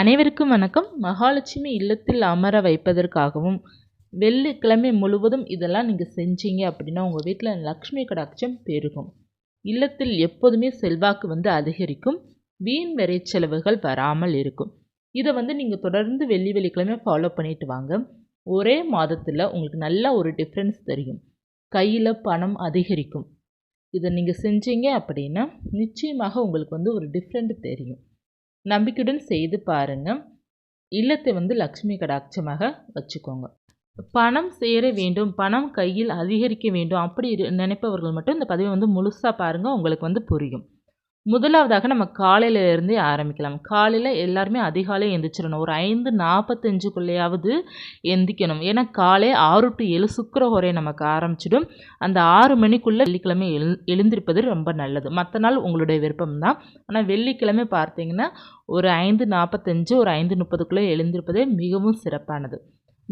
அனைவருக்கும் வணக்கம். மகாலட்சுமி இல்லத்தில் அமர வைப்பதற்காகவும் வெள்ளிக்கிழமை முழுவதும் இதெல்லாம் நீங்கள் செஞ்சீங்க அப்படின்னா உங்கள் வீட்டில் லக்ஷ்மி கடாட்சம் பெருகும். இல்லத்தில் எப்போதுமே செல்வாக்கு வந்து அதிகரிக்கும். வீண் விரைச்செலவுகள் வராமல் இருக்கும். இதை வந்து நீங்கள் தொடர்ந்து வெள்ளி வெள்ளிக்கிழமை ஃபாலோ பண்ணிட்டு வாங்க. ஒரே மாதத்தில் உங்களுக்கு நல்ல ஒரு டிஃப்ரென்ஸ் தெரியும். கையில் பணம் அதிகரிக்கும். இதை நீங்கள் செஞ்சீங்க அப்படின்னா நிச்சயமாக உங்களுக்கு வந்து ஒரு டிஃப்ரெண்ட் தெரியும். நம்பிக்கையுடன் செய்து பாருங்கள் இல்லத்தை வந்து லக்ஷ்மி கடாட்சமாக வச்சுக்கோங்க. பணம் சேர வேண்டும் பணம் கையில் அதிகரிக்க வேண்டும் அப்படி நினைப்பவர்கள் மட்டும் இந்த பதிவை வந்து முழுசாக பாருங்கள் உங்களுக்கு வந்து புரியும். முதலாவதாக நம்ம காலையிலேருந்தே ஆரம்பிக்கலாம். காலையில் எல்லாருமே அதிகாலை எந்திரிச்சிடணும். ஒரு ஐந்து நாற்பத்தஞ்சுக்குள்ளேயாவது எந்திக்கணும். ஏன்னா காலை ஆறு டு ஏழு சுக்கர ஹோரை நமக்கு ஆரம்பிச்சிடும். அந்த ஆறு மணிக்குள்ளே வெள்ளிக்கிழமை எழு எழுந்திருப்பது ரொம்ப நல்லது. மற்ற நாள் உங்களுடைய விருப்பம் தான் ஆனால் வெள்ளிக்கிழமை பார்த்தீங்கன்னா ஒரு ஐந்து நாற்பத்தஞ்சு ஒரு ஐந்து முப்பதுக்குள்ளே எழுந்திருப்பதே மிகவும் சிறப்பானது.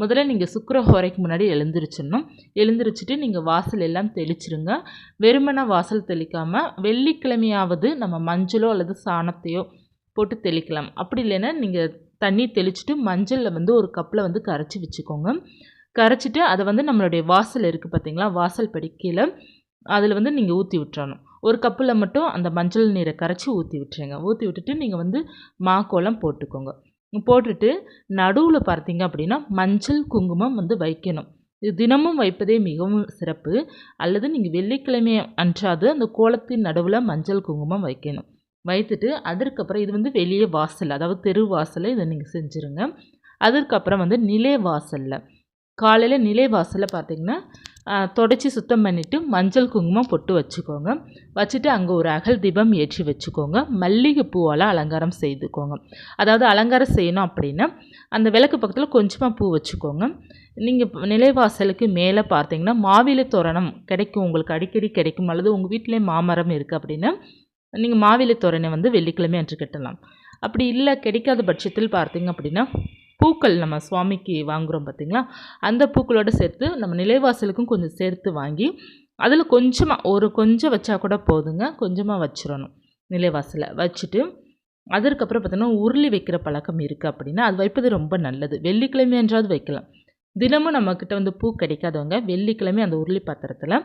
முதல்ல நீங்கள் சுக்கரஹோரைக்கு முன்னாடி எழுந்திரிச்சிடணும். எழுந்திரிச்சிட்டு நீங்கள் வாசல் எல்லாம் தெளிச்சிருங்க. வெறுமனை வாசல் தெளிக்காமல் வெள்ளிக்கிழமையாவது நம்ம மஞ்சளோ அல்லது சாணத்தையோ போட்டு தெளிக்கலாம். அப்படி இல்லைன்னா நீங்கள் தண்ணி தெளிச்சுட்டு மஞ்சளில் வந்து ஒரு கப்பில் வந்து கரைச்சி வச்சுக்கோங்க. கரைச்சிட்டு அதை வந்து நம்மளுடைய வாசல் இருக்குது பார்த்தீங்களா வாசல் படி கீழே அதில் வந்து நீங்கள் ஊற்றி விட்டுறணும். ஒரு கப்பில் மட்டும் அந்த மஞ்சள் நீரை கரைச்சி ஊற்றி விட்டுருங்க. ஊற்றி விட்டுட்டு நீங்கள் வந்து மாக்கோலம் போட்டுக்கோங்க. போட்டுட்டு நடுவில் பார்த்தீங்க அப்படின்னா மஞ்சள் குங்குமம் வந்து வைக்கணும். இது தினமும் வைப்பதே மிகவும் சிறப்பு. அல்லது நீங்கள் வெள்ளிக்கிழமை அன்றாது அந்த கோலத்தின் நடுவில் மஞ்சள் குங்குமம் வைக்கணும். வைத்துட்டு அதற்கப்புறம் இது வந்து வெளியே வாசல் அதாவது தெரு வாசலில் இதை நீங்கள் செஞ்சுருங்க. அதற்கப்புறம் வந்து நிலை வாசலில். காலையில் நிலை வாசலில் பார்த்தீங்கன்னா தொடச்சி சுத்தம் பண்ணிவிட்டு மஞ்சள் குங்குமம் பொட்டு வச்சுக்கோங்க. வச்சுட்டு அங்கே ஒரு அகல் தீபம் ஏற்றி வச்சுக்கோங்க. மல்லிகை பூவால் அலங்காரம் செய்துக்கோங்க. அதாவது அலங்காரம் செய்யணும் அப்படின்னா அந்த விளக்கு பக்கத்தில் கொஞ்சமாக பூ வச்சுக்கோங்க. நீங்கள் நிலைவாசலுக்கு மேலே பார்த்தீங்கன்னா மாவிலை தோரணம் கிடைக்கும். உங்களுக்கு அடிக்கடி கிடைக்கும். அல்லது உங்கள் வீட்டிலே மாமரம் இருக்குது அப்படின்னா நீங்கள் மாவிலை தோரணை வந்து வெள்ளிக்கிழமை அன்று கட்டலாம். அப்படி இல்லை கிடைக்காத பட்சத்தில் பார்த்தீங்க அப்படின்னா பூக்கள் நம்ம சுவாமிக்கு வாங்குகிறோம் பார்த்திங்களா? அந்த பூக்களோடு சேர்த்து நம்ம நிலைவாசலுக்கும் கொஞ்சம் சேர்த்து வாங்கி அதில் கொஞ்சமாக ஒரு கொஞ்சம் வச்சா கூட போதுங்க. கொஞ்சமாக வச்சிடணும் நிலைவாசலை. வச்சுட்டு அதற்கப்புறம் பார்த்தோன்னா உருளி வைக்கிற பழக்கம் இருக்குது அப்படின்னா அது வைப்பது ரொம்ப நல்லது. வெள்ளிக்கிழமை என்றாவது வைக்கலாம். தினமும் நம்மக்கிட்ட வந்து பூ கிடைக்காதவங்க வெள்ளிக்கிழமை அந்த உருளி பாத்திரத்தில்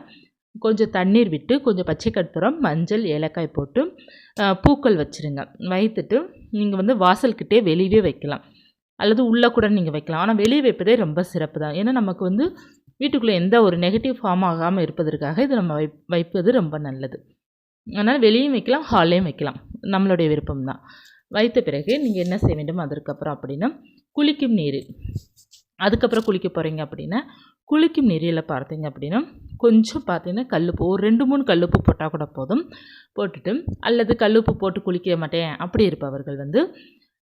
கொஞ்சம் தண்ணீர் விட்டு கொஞ்சம் பச்சை கற்பூரம் மஞ்சள் ஏலக்காய் போட்டு பூக்கள் வச்சுருங்க. வைத்துட்டு நீங்கள் வந்து வாசல்கிட்டே வெளியவே வைக்கலாம். அல்லது உள்ளே கூட நீங்கள் வைக்கலாம். ஆனால் வெளியே வைப்பதே ரொம்ப சிறப்பு தான் ஏன்னா நமக்கு வந்து வீட்டுக்குள்ளே எந்த ஒரு நெகட்டிவ் ஃபார்ம் ஆகாமல் இருப்பதற்காக இது நம்ம வை வைப்பது ரொம்ப நல்லது. அதனால் வெளியும் வைக்கலாம் ஹால்லையும் வைக்கலாம். நம்மளுடைய விருப்பம் தான் வைத்த பிறகு நீங்கள் என்ன செய்ய வேண்டும்? அதற்கப்புறம் அப்படின்னா குளிக்கும் நீர். அதுக்கப்புறம் குளிக்க போகிறீங்க அப்படின்னா குளிக்கும் நீரில் பார்த்தீங்க அப்படின்னா கொஞ்சம் பார்த்தீங்கன்னா கல்லுப்பு. ஒரு ரெண்டு மூணு கல்லுப்பு போட்டால் கூட போதும். போட்டுட்டு அல்லது கல்லுப்பு போட்டு குளிக்க மாட்டேன். அப்படி இருப்பவர்கள் வந்து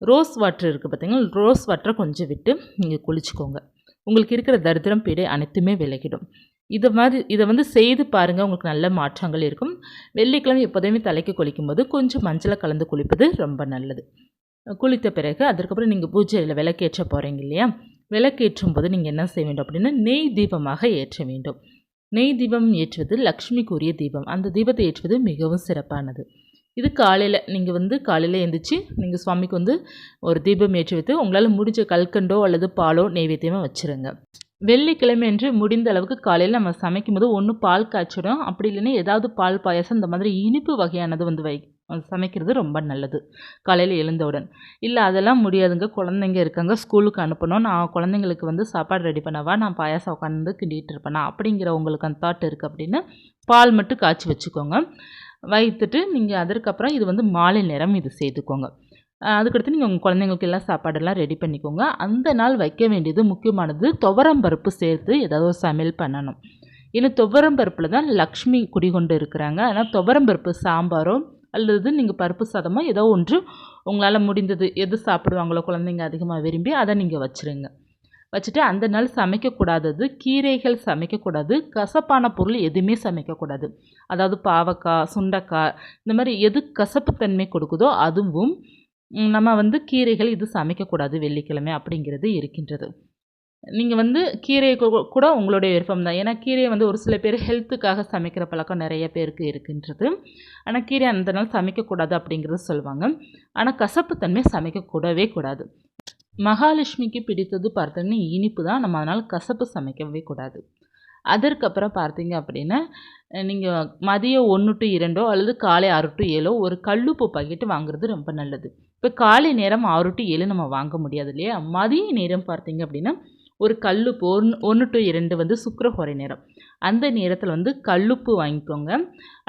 ரோஸ் வாட்டர் இருக்குது பார்த்தீங்கன்னா ரோஸ் வாட்டரை கொஞ்சம் விட்டு நீங்கள் குளிச்சுக்கோங்க. உங்களுக்கு இருக்கிற தரித்திரம் பீடை அனைத்துமே விலகிடும். இதை மாதிரி இதை வந்து செய்து பாருங்கள் உங்களுக்கு நல்ல மாற்றங்கள் இருக்கும். வெள்ளிக்கிழமை எப்போதுமே தலைக்கு குளிக்கும்போது கொஞ்சம் மஞ்சளை கலந்து குளிப்பது ரொம்ப நல்லது. குளித்த பிறகு அதற்கப்புறம் நீங்கள் பூஜையில் விளக்கேற்ற போகிறீங்க இல்லையா? விளக்கேற்றும் போது நீங்கள் என்ன செய்ய வேண்டும் அப்படின்னா நெய் தீபமாக ஏற்ற வேண்டும். நெய் தீபம் ஏற்றுவது லக்ஷ்மிக்குரிய தீபம். அந்த தீபத்தை ஏற்றுவது மிகவும் சிறப்பானது. இது காலையில் நீங்கள் வந்து காலையில் எழுந்திரிச்சி நீங்கள் சுவாமிக்கு வந்து ஒரு தீபம் ஏற்றி வைத்து உங்களால் முடிஞ்ச கல்கண்டோ அல்லது பாலோ நெய்வேத்தியமாக வச்சுருங்க. வெள்ளிக்கிழமை என்று முடிந்த அளவுக்கு காலையில் நம்ம சமைக்கும் போது ஒன்று பால் காய்ச்சிடும். அப்படி இல்லைன்னா ஏதாவது பால் பாயசம் இந்த மாதிரி இனிப்பு வகையானது வந்து வை சமைக்கிறது ரொம்ப நல்லது. காலையில் எழுந்தவுடன் இல்லை அதெல்லாம் முடியாதுங்க. குழந்தைங்க இருக்காங்க ஸ்கூலுக்கு அனுப்பணும். நான் குழந்தைங்களுக்கு வந்து சாப்பாடு ரெடி பண்ணவா? நான் பாயாசம் உட்காந்து கிண்டிகிட்டு இருப்பேனா? அப்படிங்கிற உங்களுக்கு அந்த தாட் இருக்குது அப்படின்னா பால் மட்டும் காய்ச்சி வச்சுக்கோங்க. வைத்துட்டு நீங்கள் அதற்கப்புறம் இது வந்து மாலை நேரம் இது செய்துக்கோங்க அதுக்கடுத்து நீங்கள் உங்கள் குழந்தைங்களுக்கு எல்லாம் சாப்பாடெல்லாம் ரெடி பண்ணிக்கோங்க. அந்த நாள் வைக்க வேண்டியது முக்கியமானது துவரம் பருப்பு சேர்த்து ஏதாவது ஒரு சமையல் பண்ணணும். ஏன்னா துவரம் பருப்பில் தான் லக்ஷ்மி குடிகொண்டு இருக்கிறாங்க. ஆனால் துவரம் பருப்பு சாம்பாரோ அல்லது நீங்கள் பருப்பு சாதமோ ஏதோ ஒன்று உங்களால் முடிந்தது எது சாப்பிடுவாங்களோ குழந்தைங்க அதிகமாக விரும்பி அதை நீங்கள் வச்சுருங்க. வச்சுட்டு அந்த நாள் சமைக்கக்கூடாதது கீரைகள் சமைக்கக்கூடாது கசப்பான பொருள் எதுவுமே சமைக்கக்கூடாது. அதாவது பாவக்காய் சுண்டக்காய் இந்த மாதிரி எது கசப்புத்தன்மை கொடுக்குதோ அதுவும் நம்ம வந்து கீரைகள் இது சமைக்கக்கூடாது வெள்ளிக்கிழமை அப்படிங்கிறது இருக்கின்றது. நீங்கள் வந்து கீரையை கூட உங்களுடைய விருப்பம் தான். ஏன்னா கீரையை வந்து ஒரு சில பேர் ஹெல்த்துக்காக சமைக்கிற பழக்கம் நிறைய பேருக்கு இருக்கின்றது. ஆனால் கீரை அந்த நாள் சமைக்கக்கூடாது அப்படிங்கிறது சொல்லுவாங்க. ஆனால் கசப்புத்தன்மை சமைக்கக்கூடவே கூடாது. மகாலட்சுமிக்கு பிடித்தது பார்த்தீங்கன்னா இனிப்பு தான். நம்ம அதனால் கசப்பு சமைக்கவே கூடாது. அதற்கப்புறம் பார்த்தீங்க அப்படின்னா நீங்கள் மதியம் ஒன்று டு இரண்டோ அல்லது காலை ஆறு டு ஏழோ ஒரு கல்லுப்பு பாக்கெட்டு வாங்குறது ரொம்ப நல்லது. இப்போ காலை நேரம் ஆறு டு ஏழு நம்ம வாங்க முடியாது இல்லையா? மதிய நேரம் பார்த்தீங்க அப்படின்னா ஒரு கல்லுப்பு ஒன்று ஒன்று டு இரண்டு வந்து சுக்கிரஹோரை நேரம். அந்த நேரத்தில் வந்து கல்லுப்பு வாங்கிக்கோங்க.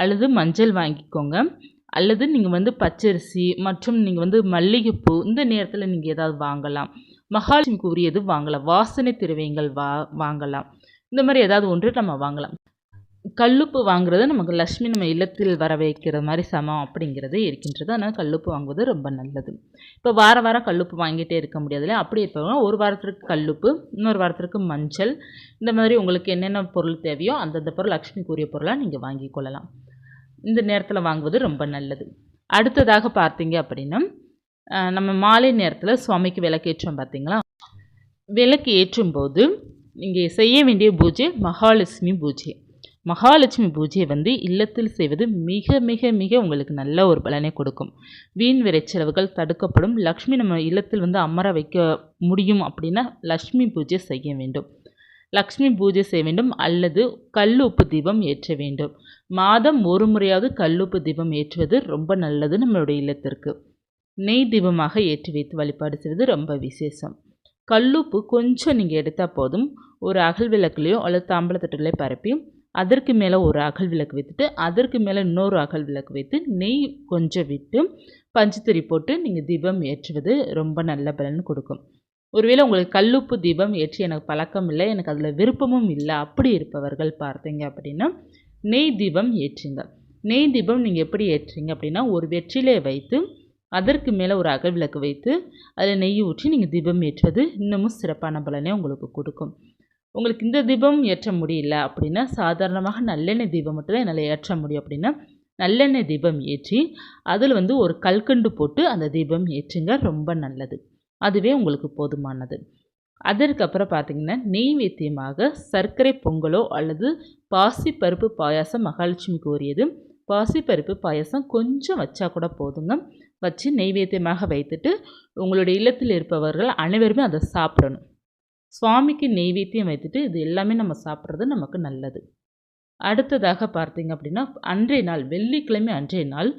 அல்லது மஞ்சள் வாங்கிக்கோங்க. அல்லது நீங்கள் வந்து பச்சரிசி மற்றும் நீங்கள் வந்து மல்லிகைப்பூ இந்த நேரத்தில் நீங்கள் ஏதாவது வாங்கலாம். மகாலட்சுமிக்கு உரியது வாங்கலாம். வாசனை திரவியங்கள் வா வாங்கலாம். இந்த மாதிரி ஏதாவது ஒன்று நம்ம வாங்கலாம். கல்லுப்பு வாங்குறது நமக்கு லக்ஷ்மி நம்ம இல்லத்தில் வர வைக்கிற மாதிரி சமம் அப்படிங்கிறது இருக்கின்றது. அதனால் கல்லுப்பு வாங்குவது ரொம்ப நல்லது. இப்போ வார வாரம் கல்லுப்பு வாங்கிட்டே இருக்க முடியாதுல்ல அப்படி இருப்பவங்க ஒரு வாரத்திற்கு கல்லுப்பு இன்னொரு வாரத்திற்கு மஞ்சள். இந்த மாதிரி உங்களுக்கு என்னென்ன பொருள் தேவையோ அந்தந்த பொருள் லக்ஷ்மிக்கு உரிய பொருளாக நீங்கள் வாங்கிக் கொள்ளலாம். இந்த நேரத்தில் வாங்குவது ரொம்ப நல்லது. அடுத்ததாக பார்த்தீங்க அப்படின்னா நம்ம மாலை நேரத்தில் சுவாமிக்கு விளக்கேற்றோம் பார்த்தீங்களா? விளக்கு ஏற்றும்போது நீங்கள் செய்ய வேண்டிய பூஜை மகாலட்சுமி பூஜை. மகாலட்சுமி பூஜையை வந்து இல்லத்தில் செய்வது மிக மிக மிக உங்களுக்கு நல்ல ஒரு பலனை கொடுக்கும். வீண் விரைச்செலவுகள் தடுக்கப்படும். லக்ஷ்மி நம்ம இல்லத்தில் வந்து அமர வைக்க முடியும் அப்படின்னா லக்ஷ்மி பூஜை செய்ய வேண்டும். லக்ஷ்மி பூஜை செய்ய வேண்டும் அல்லது கல்லுப்பு தீபம் ஏற்ற வேண்டும். மாதம் ஒரு முறையாவது கல்லுப்பு தீபம் ஏற்றுவது ரொம்ப நல்லது நம்மளுடைய இல்லத்திற்கு. நெய் தீபமாக ஏற்றி வைத்து வழிபாடு செய்வது ரொம்ப விசேஷம். கல்லுப்பு கொஞ்சம் நீங்கள் எடுத்தால் போதும். ஒரு அகல் விளக்குலையோ அல்லது தாம்பளத்தட்டுலையோ பரப்பி அதற்கு மேலே ஒரு அகல் விளக்கு வைத்துட்டு அதற்கு மேலே இன்னொரு அகல் விளக்கு வைத்து நெய் கொஞ்சம் விட்டு பஞ்சுத்திரி போட்டு நீங்கள் தீபம் ஏற்றுவது ரொம்ப நல்ல பலன் கொடுக்கும். ஒருவேளை உங்களுக்கு கல்லுப்பு தீபம் ஏற்றி எனக்கு பழக்கம் இல்லை எனக்கு அதில் விருப்பமும் இல்லை அப்படி இருப்பவர்கள் பார்த்தீங்க அப்படின்னா நெய் தீபம் ஏற்றுங்க. நெய் தீபம் நீங்கள் எப்படி ஏற்றுறீங்க அப்படின்னா ஒரு வெற்றிலே வைத்து அதற்கு மேலே ஒரு அகல் விளக்கு வைத்து அதில் நெய் ஊற்றி நீங்கள் தீபம் ஏற்றுவது இன்னமும் சிறப்பான பலனை உங்களுக்கு கொடுக்கும். உங்களுக்கு இந்த தீபம் ஏற்ற முடியல அப்படின்னா சாதாரணமாக நல்லெண்ணெய் தீபம் மட்டும் தான் என்னால் ஏற்ற முடியும் அப்படின்னா நல்லெண்ணெய் தீபம் ஏற்றி அதில் வந்து ஒரு கல்கண்டு போட்டு அந்த தீபம் ஏற்றுங்க ரொம்ப நல்லது. அதுவே உங்களுக்கு போதுமானது. அதற்கப்புறம் பார்த்தீங்கன்னா நெய்வேத்தியமாக சர்க்கரை பொங்கலோ அல்லது பாசிப்பருப்பு பாயாசம் மகாலட்சுமிக்கு உரியது பாசிப்பருப்பு பாயாசம் கொஞ்சம் வச்சா கூட போதுங்க. வச்சு நெய்வேத்தியமாக வைத்துட்டு உங்களுடைய இல்லத்தில் இருப்பவர்கள் அனைவருமே அதை சாப்பிடணும். சுவாமிக்கு நெய்வேத்தியம் வைத்துட்டு இது எல்லாமே நம்ம சாப்பிட்றது நமக்கு நல்லது. அடுத்ததாக பார்த்தீங்க அப்படின்னா அன்றைய நாள் வெள்ளிக்கிழமை அன்றைய நாள்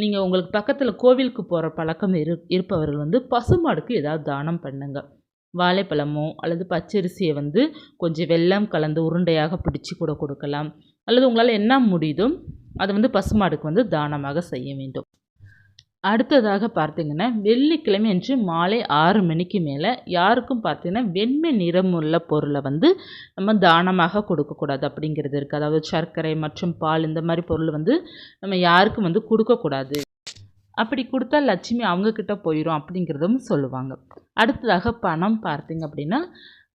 நீங்கள் உங்களுக்கு பக்கத்தில் கோவிலுக்கு போகிற பழக்கம் இரு இருப்பவர்கள் வந்து பசுமாடுக்கு ஏதாவது தானம் பண்ணுங்கள் வாழைப்பழமோ அல்லது பச்சரிசியை வந்து கொஞ்சம் வெள்ளம் கலந்து உருண்டையாக பிடிச்சி கூட கொடுக்கலாம். அல்லது உங்களால் என்ன முடியுதோ அதை வந்து பசுமாடுக்கு வந்து தானமாக செய்ய வேண்டும். அடுத்ததாக பார்த்தீங்கன்னா வெள்ளிக்கிழமை அன்று மாலை ஆறு மணிக்கு மேலே யாருக்கும் பார்த்தீங்கன்னா வெண்மை நிறமுள்ள பொருளை வந்து நம்ம தானமாக கொடுக்கக்கூடாது அப்படிங்கிறது இருக்குது அதாவது சர்க்கரை மற்றும் பால் இந்த மாதிரி பொருள் வந்து நம்ம யாருக்கும் வந்து கொடுக்கக்கூடாது. அப்படி கொடுத்தா லட்சுமி அவங்கக்கிட்ட போயிடும் அப்படிங்கிறதும் சொல்லுவாங்க. அடுத்ததாக பணம் பார்த்தீங்க அப்படின்னா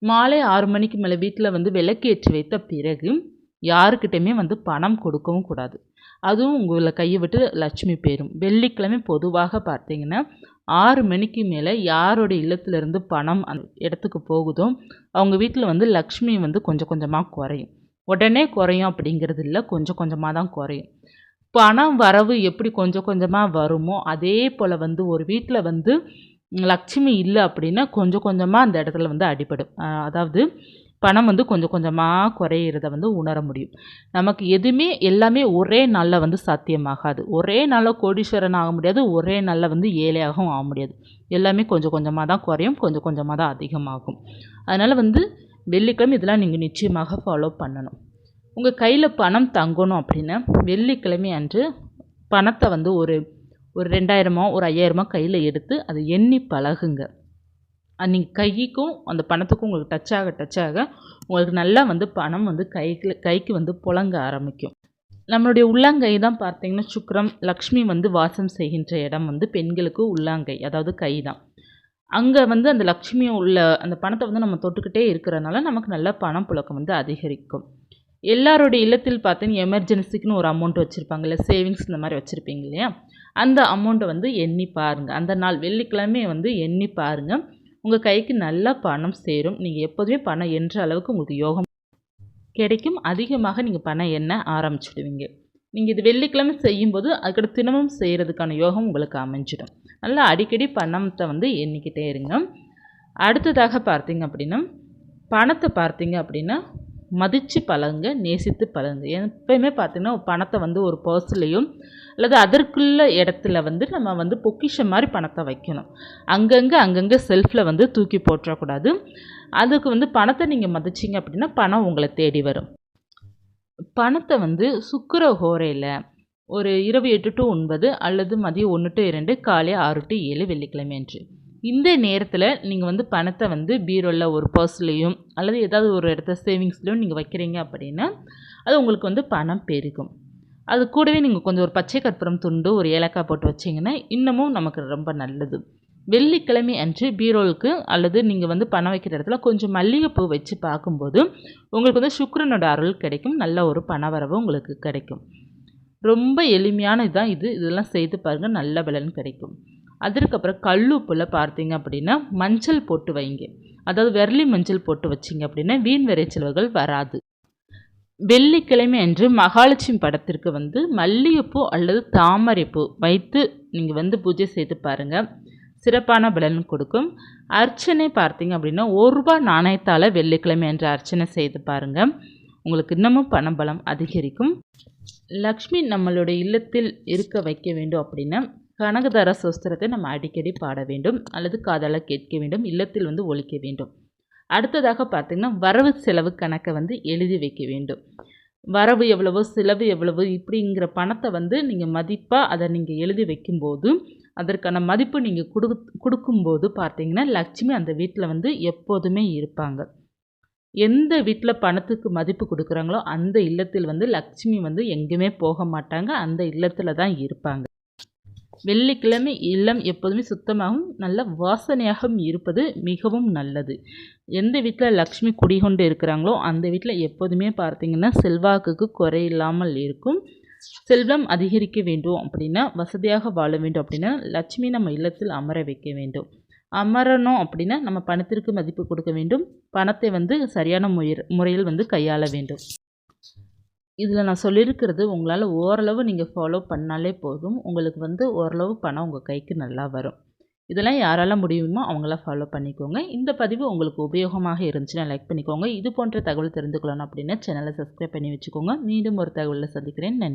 மாலை ஆறு மணிக்கு மேலே வீட்டில் வந்து விளக்கேற்றி வைத்த பிறகு யாருக்கிட்டையுமே வந்து பணம் கொடுக்கவும் கூடாது. அதுவும் உங்களை கையை விட்டு லட்சுமி போயிடும் வெள்ளிக்கிழமை பொதுவாக பார்த்தீங்கன்னா ஆறு மணிக்கு மேலே யாரோட இல்லத்திலிருந்து பணம் அந்த இடத்துக்கு போகுதோ அவங்க வீட்டில் வந்து லக்ஷ்மி வந்து கொஞ்சம் கொஞ்சமாக குறையும். உடனே குறையும் அப்படிங்கிறது இல்லை கொஞ்சம் கொஞ்சமாக தான் குறையும். பணம் வரவு எப்படி கொஞ்சம் கொஞ்சமாக வருமோ அதே போல் வந்து ஒரு வீட்டில் வந்து லக்ஷ்மி இல்லை அப்படின்னா கொஞ்சம் கொஞ்சமாக அந்த இடத்துல வந்து அடிபடும். அதாவது பணம் வந்து கொஞ்சம் கொஞ்சமாக குறையிறத வந்து உணர முடியும். நமக்கு எதுவுமே எல்லாமே ஒரே நாளில் வந்து சாத்தியமாகாது. ஒரே நாளில் கோடீஸ்வரன் ஆக முடியாது ஒரே நாளில் வந்து ஏழையாகவும் ஆக முடியாது. எல்லாமே கொஞ்சம் கொஞ்சமாக தான் குறையும் கொஞ்சம் கொஞ்சமாக தான் அதிகமாகும். அதனால் வந்து வெள்ளிக்கிழமை இதெல்லாம் நீங்கள் நிச்சயமாக ஃபாலோ பண்ணணும். உங்கள் கையில் பணம் தங்கணும் அப்படின்னா வெள்ளிக்கிழமை அன்று பணத்தை வந்து ஒரு ஒரு ரெண்டாயிரமோ ஒரு ஐயாயிரமோ கையில் எடுத்து அதை எண்ணி பழகுங்க. நீங்கள் கைக்கும் அந்த பணத்துக்கும் உங்களுக்கு டச் ஆக டச் ஆக உங்களுக்கு நல்லா வந்து பணம் வந்து கைக்கு கைக்கு வந்து புழங்க ஆரம்பிக்கும். நம்மளுடைய உள்ளங்கை தான் பார்த்தீங்கன்னா சுக்கரம் லக்ஷ்மி வந்து வாசம் செய்கின்ற இடம் வந்து பெண்களுக்கு உள்ளங்கை அதாவது கை தான். அங்கே வந்து அந்த லக்ஷ்மி உள்ள அந்த பணத்தை வந்து நம்ம தொட்டுக்கிட்டே இருக்கிறனால நமக்கு நல்ல பணம் புழக்கம் வந்து அதிகரிக்கும். எல்லாருடைய இல்லத்தில் பார்த்தீங்கன்னா எமர்ஜென்சிக்குன்னு ஒரு அமௌண்ட் வச்சுருப்பாங்க இல்லை சேவிங்ஸ் இந்த மாதிரி வச்சுருப்பீங்க இல்லையா? அந்த அமௌண்ட்டை வந்து எண்ணி பாருங்கள் அந்த நாள் வெள்ளிக்கிழமை வந்து எண்ணி பாருங்கள் உங்கள் கைக்கு நல்லா பணம் சேரும். நீங்கள் எப்போதுமே பணம் என்ற அளவுக்கு உங்களுக்கு யோகம் கிடைக்கும். அதிகமாக நீங்கள் பணம் எண்ண ஆரம்பிச்சிடுவீங்க. நீங்கள் இது வெள்ளிக்கிழமை செய்யும்போது அதுக்கடுத்து தினமும் செய்கிறதுக்கான யோகம் உங்களுக்கு அமைஞ்சிடும். நல்லா அடிக்கடி பணத்தை வந்து எண்ணிக்கிட்டே இருங்க. அடுத்ததாக பார்த்தீங்க அப்படின்னா பணத்தை பார்த்தீங்க அப்படின்னா மதித்து பழகுங்க நேசித்து பழகுங்க. எப்பயுமே பார்த்தீங்கன்னா பணத்தை வந்து ஒரு பர்ஸ்லேயும் அல்லது அதற்குள்ள இடத்துல வந்து நம்ம வந்து பொக்கிஷம் மாதிரி பணத்தை வைக்கணும். அங்கங்கே அங்கங்கே செல்ஃபில் வந்து தூக்கி போட்டுறக்கூடாது அதுக்கு வந்து பணத்தை நீங்கள் மதிச்சிங்க அப்படின்னா பணம் உங்களை தேடி வரும். பணத்தை வந்து சுக்கிர ஹோரையில் ஒரு இரவு எட்டு டு ஒன்பது அல்லது மதியம் ஒன்று டு இரண்டு காலை ஆறு டு ஏழு வெள்ளிக்கிழமை என்று இந்த நேரத்தில் நீங்கள் வந்து பணத்தை வந்து பீரோவில் ஒரு பர்ஸ்லேயும் அல்லது ஏதாவது ஒரு இடத்த சேவிங்ஸ்லேயும் நீங்கள் வைக்கிறீங்க அப்படின்னா அது உங்களுக்கு வந்து பணம் பெருகும். அது கூடவே நீங்கள் கொஞ்சம் ஒரு பச்சை கற்பூரம் துண்டு ஒரு ஏலக்காய் போட்டு வச்சிங்கன்னா இன்னமும் நமக்கு ரொம்ப நல்லது. வெள்ளிக்கிழமை அன்று பீரோலுக்கு அல்லது நீங்கள் வந்து பணம் வைக்கிற இடத்துல கொஞ்சம் மல்லிகைப்பூ வச்சு பார்க்கும்போது உங்களுக்கு வந்து சுக்கரனோட அருள் கிடைக்கும் நல்ல ஒரு பணவரவு உங்களுக்கு கிடைக்கும். ரொம்ப எளிமையான இதுதான் இது. இதெல்லாம் செய்து பாருங்கள் நல்ல பலன் கிடைக்கும். அதற்கப்புறம் கல்லுப்பில் பார்த்தீங்க அப்படின்னா மஞ்சள் போட்டு வைங்க. அதாவது வெர்லி மஞ்சள் போட்டு வச்சிங்க அப்படின்னா வீண் விரைச்சல்கள் வராது. வெள்ளிக்கிழமை அன்று மகாலட்சுமி படத்திற்கு வந்து மல்லிகைப்பூ அல்லது தாமரைப்பூ வைத்து நீங்கள் வந்து பூஜை செய்து பாருங்கள் சிறப்பான பலன் கொடுக்கும். அர்ச்சனை பார்த்தீங்க அப்படின்னா ஒரு ரூபா நாணயத்தால் வெள்ளிக்கிழமை என்று அர்ச்சனை செய்து பாருங்கள் உங்களுக்கு இன்னமும் பணபலம் அதிகரிக்கும். லக்ஷ்மி நம்மளுடைய இல்லத்தில் இருக்க வைக்க வேண்டும் அப்படின்னா கனகதார சோஸ்திரத்தை நம்ம அடிக்கடி பாட வேண்டும் அல்லது காதால் கேட்க வேண்டும் இல்லத்தில் வந்து ஒழிக்க வேண்டும். அடுத்ததாக பார்த்திங்கன்னா வரவு செலவு கணக்கை வந்து எழுதி வைக்க வேண்டும். வரவு எவ்வளவோ செலவு எவ்வளவு இப்படிங்கிற பணத்தை வந்து நீங்கள் மதிப்பாக அதை நீங்கள் எழுதி வைக்கும்போது அதற்கான மதிப்பு நீங்கள் கொடு கொடுக்கும்போது பார்த்தீங்கன்னா லட்சுமி அந்த வீட்டில் வந்து எப்போதுமே இருப்பாங்க. எந்த வீட்டில் பணத்துக்கு மதிப்பு கொடுக்குறாங்களோ அந்த இல்லத்தில் வந்து லக்ஷ்மி வந்து எங்கேயுமே போக மாட்டாங்க. அந்த இல்லத்தில் தான் இருப்பாங்க. வெள்ளிக்கிழமை இல்லம் எப்போதுமே சுத்தமாகவும் நல்ல வாசனையாகவும் இருப்பது மிகவும் நல்லது. எந்த வீட்டில் லக்ஷ்மி குடிகொண்டு இருக்கிறாங்களோ அந்த வீட்டில் எப்போதுமே பார்த்தீங்கன்னா செல்வாக்குக்கு குறையில்லாமல் இருக்கும். செல்வம் அதிகரிக்க வேண்டும் அப்படின்னா வசதியாக வாழ வேண்டும் அப்படின்னா லட்சுமி நம்ம இல்லத்தில் அமர வைக்க வேண்டும். அமரணும் அப்படின்னா நம்ம பணத்திற்கு மதிப்பு கொடுக்க வேண்டும். பணத்தை வந்து சரியான முயற் முறையில் வந்து கையாள வேண்டும். இதில் நான் சொல்லியிருக்கிறது உங்களால் ஓரளவு நீங்கள் ஃபாலோ பண்ணாலே போதும். உங்களுக்கு வந்து ஓரளவு பணம் உங்கள் கைக்கு நல்லா வரும். இதெல்லாம் யாரால முடியுமோ அவங்களாம் ஃபாலோ பண்ணிக்கோங்க. இந்த பதிவு உங்களுக்கு உபயோகமாக இருந்துச்சுன்னா லைக் பண்ணிக்கோங்க. இது போன்ற தகவல் தெரிந்து கொள்ளணும் அப்படின்னா சேனலை சப்ஸ்கிரைப் பண்ணி வச்சுக்கோங்க. மீண்டும் ஒரு தகவலில் சந்திக்கிறேன். நன்றி.